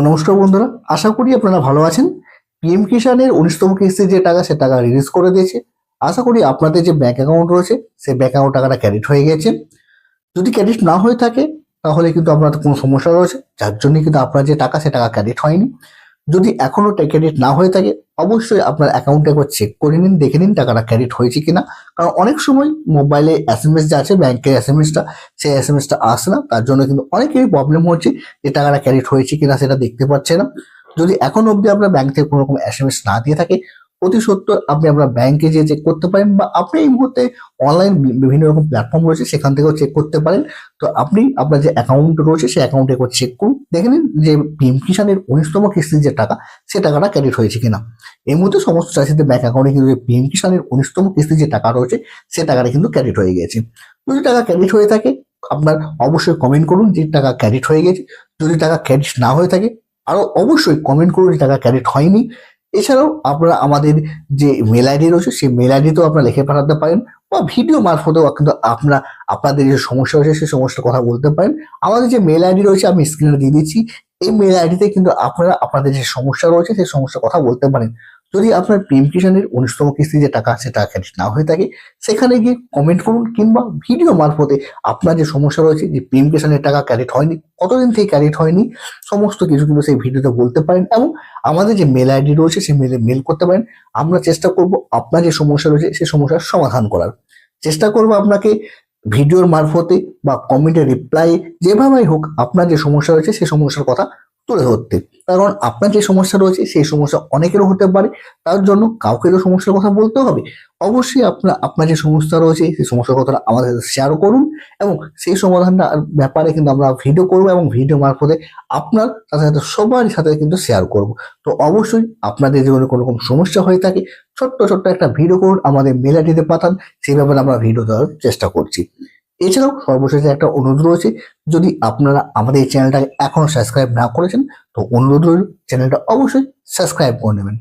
নমস্কার বন্ধুরা, আশা করি আপনারা ভালো আছেন। পিএম কিষানের উনিশতম কিস্তি যে টাকা, সে টাকা রিলিজ করে দিয়েছে। আশা করি আপনাদের যে ব্যাঙ্ক অ্যাকাউন্ট রয়েছে সেই ব্যাঙ্ক অ্যাকাউন্ট টাকাটা ক্রেডিট হয়ে গেছে। যদি ক্রেডিট না হয়ে থাকে, তাহলে কিন্তু আপনার কোনো সমস্যা রয়েছে। যার জন্যই কিন্তু আপনার যে টাকা, সে টাকা ক্রেডিট হয়নি। যদি এখনও ক্রেডিট না হয়ে থাকে, অবশ্যই আপনার অ্যাকাউন্টে একবার চেক করে নিন, দেখে নিন টাকাটা ক্রেডিট হয়েছে কিনা। কারণ অনেক সময় মোবাইলে এস এম এস যে আছে ব্যাংকের এস এম এসটা সেই এস এম এসটা আসে না। তার জন্য কিন্তু অনেকেরই প্রবলেম হচ্ছে যে টাকাটা ক্রেডিট হয়েছে কিনা সেটা দেখতে পাচ্ছে না। যদি এখন অবধি আপনার ব্যাংক থেকে কোনো রকম এস এম এস না দিয়ে থাকে, অতি সত্তর আপনি আপনার ব্যাংকে যেয়ে চেক করতে পারেন বা আপনি এই মুহূর্তে অনলাইন বিভিন্ন রকম প্ল্যাটফর্ম রয়েছে, সেখান থেকেও চেক করতে পারেন। তো আপনি আপনার যে অ্যাকাউন্ট রয়েছে, সেই অ্যাকাউন্টে একবার চেক করুন। দেখে নিন যে পিএম কিষানের উনিশতম কিস্তির যে টাকা, সে টাকাটা ক্রেডিট হয়েছে কিনা। এই মুহূর্তে সমস্ত চাষিদের ব্যাংক অ্যাকাউন্টে কিন্তু পিএম কিষানের উনিশতম কিস্তির যে টাকা রয়েছে, সে টাকাটা কিন্তু ক্রেডিট হয়ে গেছে। যদি টাকা ক্রেডিট হয়ে থাকে, আপনার অবশ্যই কমেন্ট করুন যে টাকা ক্রেডিট হয়ে গেছে। যদি টাকা ক্রেডিট না হয়ে থাকে আরও অবশ্যই কমেন্ট করুন যে টাকা ক্রেডিট হয়নি। এছাড়াও আপনারা আমাদের যে মেল আইডি রয়েছে, সেই মেল আইডিতেও আপনারা লিখে পাঠাতে পারেন। বা ভিডিও মারফতেও কিন্তু আপনারা, আপনাদের যে সমস্যা রয়েছে সেই সমস্যার কথা বলতে পারেন। আমাদের যে মেল আইডি রয়েছে, আমি স্ক্রিনে দিয়ে দিচ্ছি। এই মেল আইডিতে কিন্তু আপনারা, আপনাদের যে সমস্যা রয়েছে সেই সমস্যার কথা বলতে পারেন। যদি আপনার পিএম কিষানের উনিশতম কিস্তি যে টাকা, সেটা ক্রেডিট না হয়ে থাকে, সেখানে গিয়ে কমেন্ট করুন কিংবা ভিডিও মারফতে আপনার যে সমস্যা রয়েছে, যে পিএম কিষানের টাকা ক্রেডিট হয়নি, কতদিন থেকে ক্রেডিট হয়নি, সমস্ত কিছু কিন্তু সেই ভিডিওতে বলতে পারেন এবং আমাদের যে মেল আইডি রয়েছে, সেই মেলে মেল করতে পারেন। আমরা চেষ্টা করব আপনার যে সমস্যা রয়েছে সেই সমস্যার সমাধান করার। চেষ্টা করব আপনাকে ভিডিওর মারফতে বা কমেন্টে রিপ্লাই যেভাবেই হোক আপনার যে সমস্যা রয়েছে সেই সমস্যার কথা তুলে ধরতে। কারণ আপনার যে সমস্যা রয়েছে, সেই সমস্যা অনেকেরও হতে পারে। তার জন্য কাউকে তো সমস্যার কথা বলতে হবে। অবশ্যই আপনার আপনার যে সমস্যা রয়েছে, সেই সমস্যার কথাটা আমাদের সাথে শেয়ার করুন এবং সেই সমাধানটা ব্যাপারে কিন্তু আমরা ভিডিও করব এবং ভিডিও মারফতে আপনার সাথে সাথে সবার সাথে কিন্তু শেয়ার করব। তো অবশ্যই আপনাদের জীবনে কোনো রকম সমস্যা হয়ে থাকে, ছোট্ট ছোট্ট একটা ভিডিও করুন, আমাদের মেল আইডিতে পাঠান, সেই ব্যাপারে আমরা ভিডিও দেওয়ার চেষ্টা করছি। এছাড়াও সর্বশেষে একটা অনুরোধ রয়েছে, যদি আপনারা আমাদের এই চ্যানেলটাকে এখনও সাবস্ক্রাইব না করেছেন, তো অনুরোধ রইল চ্যানেলটা অবশ্যই সাবস্ক্রাইব করে নেবেন।